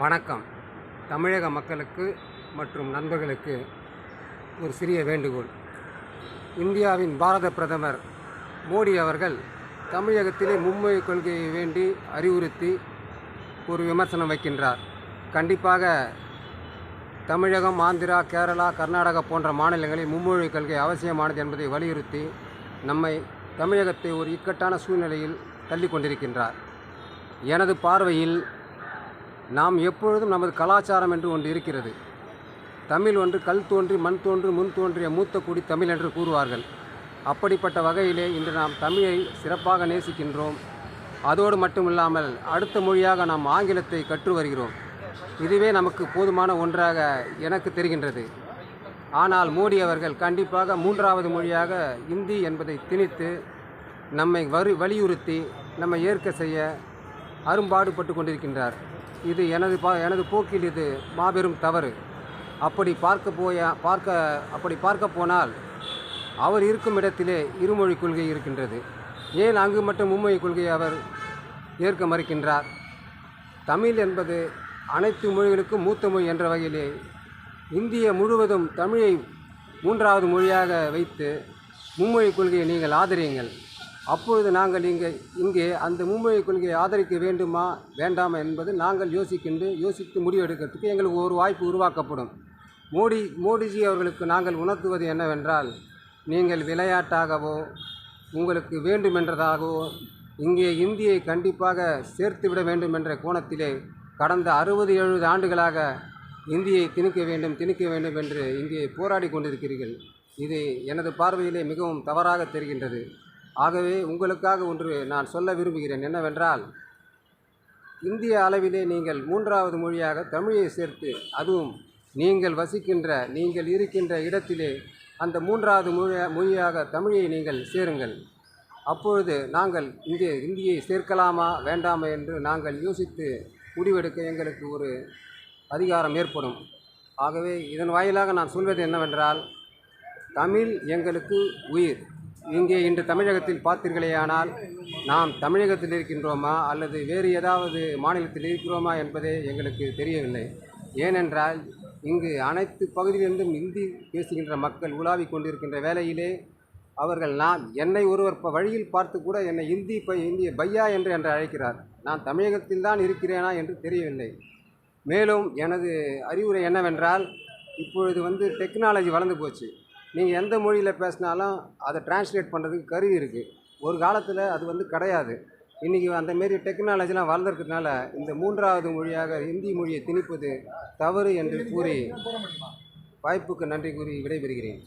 வணக்கம். தமிழக மக்களுக்கு மற்றும் நண்பர்களுக்கு ஒரு சிறிய வேண்டுகோள். இந்தியாவின் பாரத பிரதமர் மோடி அவர்கள் தமிழகத்திலே மும்மொழி கொள்கையை வேண்டி அறிவுறுத்தி ஒரு விமர்சனம் வைக்கின்றார். கண்டிப்பாக தமிழகம் ஆந்திரா கேரளா கர்நாடகா போன்ற மாநிலங்களில் மும்மொழி கொள்கை அவசியமானது என்பதை வலியுறுத்தி நம்மை தமிழகத்தை ஒரு இக்கட்டான சூழ்நிலையில் தள்ளி கொண்டிருக்கின்றார். எனது பார்வையில் நாம் எப்பொழுதும் நமது கலாச்சாரம் என்று ஒன்று இருக்கிறது. தமிழ் ஒன்று கல் தோன்றி மண் தோன்றி முன் தோன்றிய மூத்த குடி தமிழ் என்று கூறுவார்கள். அப்படிப்பட்ட வகையிலே இன்று நாம் தமிழை சிறப்பாக நேசிக்கின்றோம். அதோடு மட்டுமில்லாமல் அடுத்த மொழியாக நாம் ஆங்கிலத்தை கற்று வருகிறோம். இதுவே நமக்கு போதுமான ஒன்றாக எனக்கு தெரிகின்றது. ஆனால் மோடி அவர்கள் கண்டிப்பாக மூன்றாவது மொழியாக இந்தி என்பதை திணித்து நம்மை வரு வலியுறுத்தி நம்மை ஏற்க செய்ய அரும்பாடுபட்டு கொண்டிருக்கின்றார். இது எனது பா எனது போக்கில் இது மாபெரும் தவறு. அப்படி பார்க்க போய பார்க்க அப்படி பார்க்க போனால் அவர் இருக்கும் இடத்திலே இருமொழி கொள்கை இருக்கின்றது. ஏன் அங்கு மட்டும் மும்மொழி கொள்கையை அவர் ஏற்க மறுக்கின்றார்? தமிழ் என்பது அனைத்து மொழிகளுக்கும் மூத்த மொழி என்ற வகையிலே இந்திய முழுவதும் தமிழை மூன்றாவது மொழியாக வைத்து மும்மொழி கொள்கையை நீங்கள் ஆதரியுங்கள். அப்பொழுது நாங்கள் இங்கே இங்கே அந்த மும்மொழி கொள்கையை ஆதரிக்க வேண்டுமா வேண்டாமா என்பது நாங்கள் யோசிக்கின்று யோசித்து முடிவெடுக்கிறதுக்கு எங்களுக்கு ஒரு வாய்ப்பு உருவாக்கப்படும். மோடி மோடிஜி அவர்களுக்கு நாங்கள் உணர்த்துவது என்னவென்றால் நீங்கள் விளையாட்டாகவோ உங்களுக்கு வேண்டுமென்றதாகவோ இங்கே இந்தியை கண்டிப்பாக சேர்த்துவிட வேண்டும் என்ற கோணத்திலே கடந்த அறுபது எழுபது ஆண்டுகளாக இந்தியை திணிக்க வேண்டும் திணிக்க வேண்டும் என்று இங்கே போராடி கொண்டிருக்கிறீர்கள். இது எனது பார்வையிலே மிகவும் தவறாக தெரிகின்றது. ஆகவே உங்களுக்காக ஒன்று நான் சொல்ல விரும்புகிறேன் என்னவென்றால் இந்திய அளவிலே நீங்கள் மூன்றாவது மொழியாக தமிழை சேர்த்து அதுவும் நீங்கள் வசிக்கின்ற நீங்கள் இருக்கின்ற இடத்திலே அந்த மூன்றாவது மொழி மொழியாக தமிழை நீங்கள் சேருங்கள். அப்பொழுது நாங்கள் இங்கே இந்தியை சேர்க்கலாமா வேண்டாமா என்று நாங்கள் யோசித்து முடிவெடுக்க எங்களுக்கு ஒரு அதிகாரம் ஏற்படும். ஆகவே இதன் வாயிலாக நான் சொல்வது என்னவென்றால் தமிழ் எங்களுக்கு உயிர். இங்கே இன்று தமிழகத்தில் பார்த்தீர்களேயானால் நாம் தமிழகத்தில் இருக்கின்றோமா அல்லது வேறு ஏதாவது மாநிலத்தில் இருக்கிறோமா என்பதே எங்களுக்கு தெரியவில்லை. ஏனென்றால் இங்கு அனைத்து பகுதியிலிருந்தும் இந்தி பேசுகின்ற மக்கள் உலாவிக் கொண்டிருக்கின்ற வேளையிலே அவர்கள் நான் என்னை ஒருவர் வழியில் பார்த்து கூட என்னை இந்தி பை இந்திய பையா என்று என்று அழைக்கிறார். நான் தமிழகத்தில் தான் இருக்கிறேனா என்று தெரியவில்லை. மேலும் எனது அறிவுரை என்னவென்றால் இப்பொழுது வந்து டெக்னாலஜி வளர்ந்து போச்சு. நீங்கள் எந்த மொழியில் பேசினாலும் அதை டிரான்ஸ்லேட் பண்ணுறதுக்கு கருவி இருக்குது ஒரு காலத்தில் அது வந்து கிடையாது. இன்றைக்கி அந்தமாரி டெக்னாலஜிலாம் வளர்ந்துருக்கிறதுனால இந்த மூன்றாவது மொழியாக ஹிந்தி மொழியை திணிப்பது தவறு என்று கூறி வாய்ப்புக்கு நன்றி கூறி விடைபெறுகிறேன்.